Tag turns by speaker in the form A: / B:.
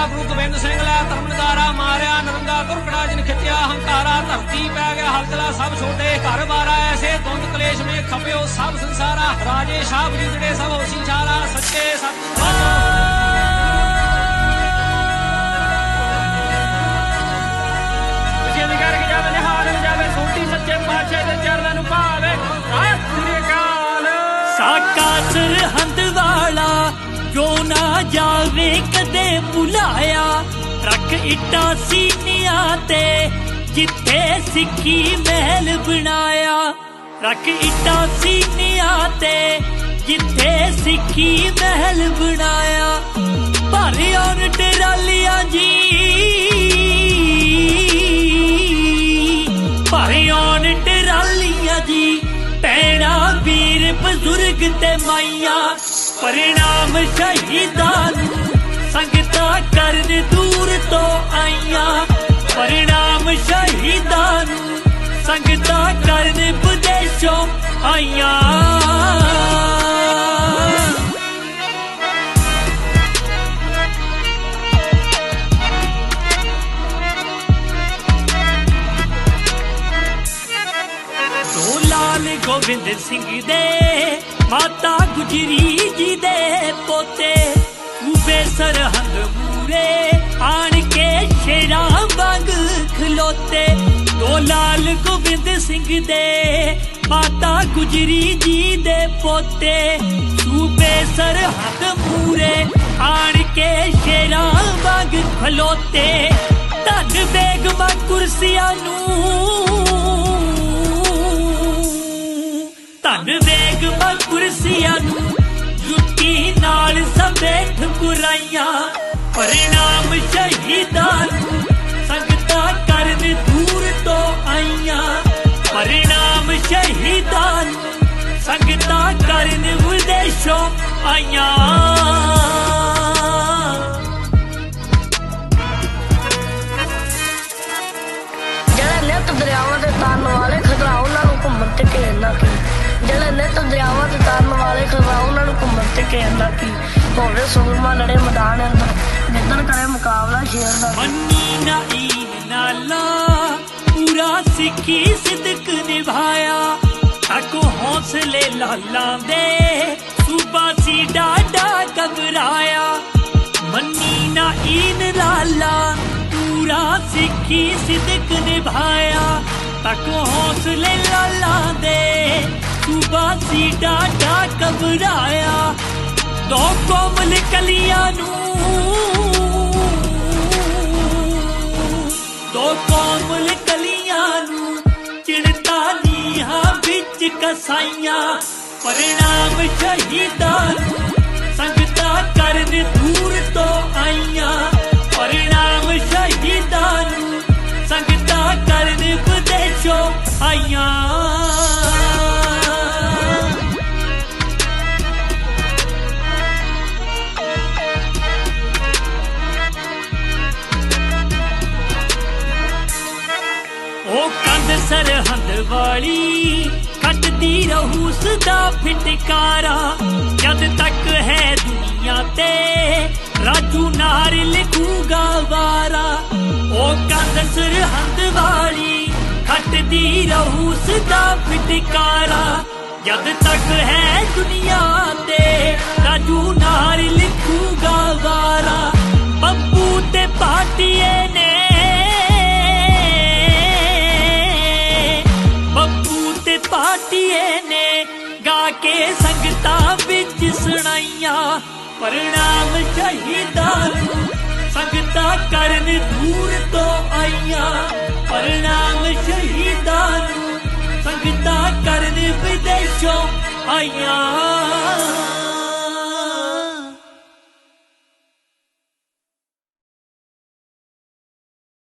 A: ਮਾਰਿਆ ਗੁਰੂ ਗੋਬਿੰਦ ਸਿੰਘ ਲੈ ਧਰਮਦਾਰਾ ਮਾਰਿਆ, ਨਰੰਗਾ ਕੁਰਕੜਾ ਜਿਨ ਖਿੱਚਿਆ, ਹੰਕਾਰਾ, ਧਰਤੀ ਪੈ ਗਿਆ, ਹਲਕਲਾ ਸਭ ਛੋਟੇ, ਘਰ ਬਾਰਾ ਐਸੇ ਦੁੰਦ ਕਲੇਸ਼ ਮੇ ਖਪਿਓ, ਸਭ ਸੰਸਾਰਾ, ਰਾਜੇ ਸ਼ਾਹ ਜਿਹੜੇ ਸਭ ਹੋਸੀ ਛਾਲਾ ਸੱਚੇ ਤੁਸੀਂ ਦੀ ਜਾਵੇ
B: ਕਦੇ ਭੁਲਾਇਆ ਰੱਖ ਇੱਟਾਂ ਸੀਨੀਆਂ ਤੇ ਜਿੱਥੇ ਸਿੱਖੀ ਮਹਿਲ ਬਣਾਇਆ। ਰੱਖ ਇੱਟਾਂ ਸੀਨੀਆਂ ਤੇ ਜਿੱਥੇ ਸਿੱਖੀ ਮਹਿਲ ਬਣਾਇਆ। ਭਰਿਓਂ ਡਰਾਲੀਆਂ ਜੀ ਭਰਿਓਂ ਡਰਾਲੀਆਂ ਜੀ ਪੈਣਾ ਵੀਰ, ਬਜ਼ੁਰਗ ਤੇ ਮਾਈਆਂ, ਪਰਿਣਾਮ ਸ਼ਹੀਦਾਂ ਨੂੰ ਸੰਗਤਾਂ ਕਰਨ ਦੂਰ ਤੋਂ ਆਈਆਂ, ਪਰਿਣਾਮ ਸ਼ਹੀਦਾਂ ਨੂੰ ਸੰਗਤਾਂ ਕਰਨ ਵਿਦੇਸ਼ੋਂ ਆਈਆਂ। ਲਾਲ ਗੋਬਿੰਦ ਸਿੰਘ ਦੇ, ਮਾਤਾ ਗੁਜਰੀ ਜੀ ਦੇ ਪੋਤੇ ਸੂਬੇ ਸਰਹੰਦ ਮੂਰੇ। ਆਣ ਕੇ ਸ਼ੇਰਾਂ ਵਾਂਗ ਖਲੋਤੇ। ਦੋ ਲਾਲ ਗੋਬਿੰਦ ਸਿੰਘ ਦੇ, ਮਾਤਾ ਗੁਜਰੀ ਜੀ ਦੇ ਪੋਤੇ। ਸੂਬੇ ਸਰਹੰਦ ਮੂਰੇ, ਆਣ ਕੇ ਸ਼ੇਰਾਂ ਵਾਂਗ ਖਲੋਤੇ। ਧੰਨ ਬੇਗਮਾਂ ਕੁਰਸੀਆਂ ਨੂੰ। ਧੰਨ ਬੇਗਮਾ ਕੁਰਸੀਆਂ ਨੂੰ। ਬੁਰਾਈਆਂ, ਪਰਿਣਾਮ ਸ਼ਹੀਦਾਂ ਨੂੰ ਸੰਗਤਾਂ ਕਰਨ ਦੂਰ ਤੋਂ ਆਈਆਂ। ਪਰਿਣਾਮ ਸ਼ਹੀਦਾਂ ਨੂੰ ਸੰਗਤਾਂ ਕਰਨ ਵਿਦੇਸ਼ੋਂ ਆਈਆਂ।
C: ਦਰਿਆਵਾਂ ਤੇ ਤਰਨ ਵਾਲੇ ਖਤਰਾ ਉਹਨਾਂ ਨੂੰ ਘੁੰਮਣ ਤੇ ਘੇਰਨਾ ਕੀ? ਜਿਹੜੇ ਨਿਤ ਦਰਿਆਵਾਂ ਤੇ ਤਰਨ ਵਾਲੇ ਖਤਰਾ ਉਹਨਾਂ ਨੂੰ ਘੁੰਮਣ ਤੇ ਘੇਰਨਾ ਕੀ? ਹੋਵੇ ਸੂਰਮਾ ਲੜੇ ਮੈਦਾਨ ਅੰਦਰ। ਜਿੱਦਣ ਕਰੇ ਮੁਕਾਬਲਾ, ਸ਼ੇਰ ਦਾ।
B: ਮੰਨੀ ਨਾ ਈਨ ਨਾਲਾ, ਪੂਰਾ ਸਿੱਖੀ ਸਿਦਕ ਨਿਭਾਇਆ। ਤਾਕੋ ਹੌਸਲੇ ਲਾਲਾਂ ਦੇ, ਸੂਬਾ ਸੀ ਡਾਡਾ ਘਬਰਾਇਆ। ਮੰਨੀ ਨਾ ਈਨ ਲਾਲਾ ਪੂਰਾ ਸਿੱਖੀ ਸਿਦਕ ਨਿਭਾਇਆ। ਤਾਕੋ ਹੌਸਲੇ ਲਾਲਾਂ ਦੇ, ਸੂਬਾ ਸੀ ਡਾਡਾ ਘਬਰਾਇਆ। ਦੋ ਕੋਮਲ ਕਲੀਆਂ ਨੂੰ ਦੋ ਕੋਮਲ ਕਲੀਆਂ ਨੂੰ ਚਿੜਤਾ ਨੀਹਾਂ ਵਿੱਚ ਕਸਾਈਆਂ, ਪਰਿਣਾਮ ਸ਼ਹੀਦਾਂ ਨੂੰ ਸੰਗਤਾਂ ਕਰਨ ਦੂਰ ਤੋਂ ਆਈ ਉਹ ਸਰਹੰਦ ਵਾਲੀ, ਕੱਟਦੀ ਰਹੂ ਸਦਾ ਫਿਟਕਾਰਾ। ਜਦ ਤੱਕ ਹੈ ਦੁਨੀਆ ਤੇ, ਰਾਜੂ ਨਾਰ ਲਿਖੂਗਾ ਵਾਰਾ। ਉਹ ਕੰਧ ਸਰਹੰਦ ਵਾਲੀ, ਕੱਟਦੀ ਰਹੂ ਸਦਾ ਫਿਟਕਾਰਾ। ਜਦ ਤੱਕ ਹੈ ਦੁਨੀਆ ਤੇ, ਰਾਜੂ ਨਾਰ ਲਿਖੂਗਾ ਤੇ ਨੇ ਗਾ ਕੇ ਸੰਗਤਾਂ ਵਿੱਚ ਸੁਣਾਈਆਂ। ਪ੍ਰਣਾਮ ਸ਼ਹੀਦਾਂ ਨੂੰ ਸੰਗਤਾਂ ਕਰਨ ਦੂਰ ਤੋਂ ਆਈਆਂ। ਪ੍ਰਣਾਮ ਸ਼ਹੀਦਾਂ ਨੂੰ ਸੰਗਤਾਂ ਕਰਨ ਵਿਦੇਸ਼ੋਂ ਆਈਆਂ।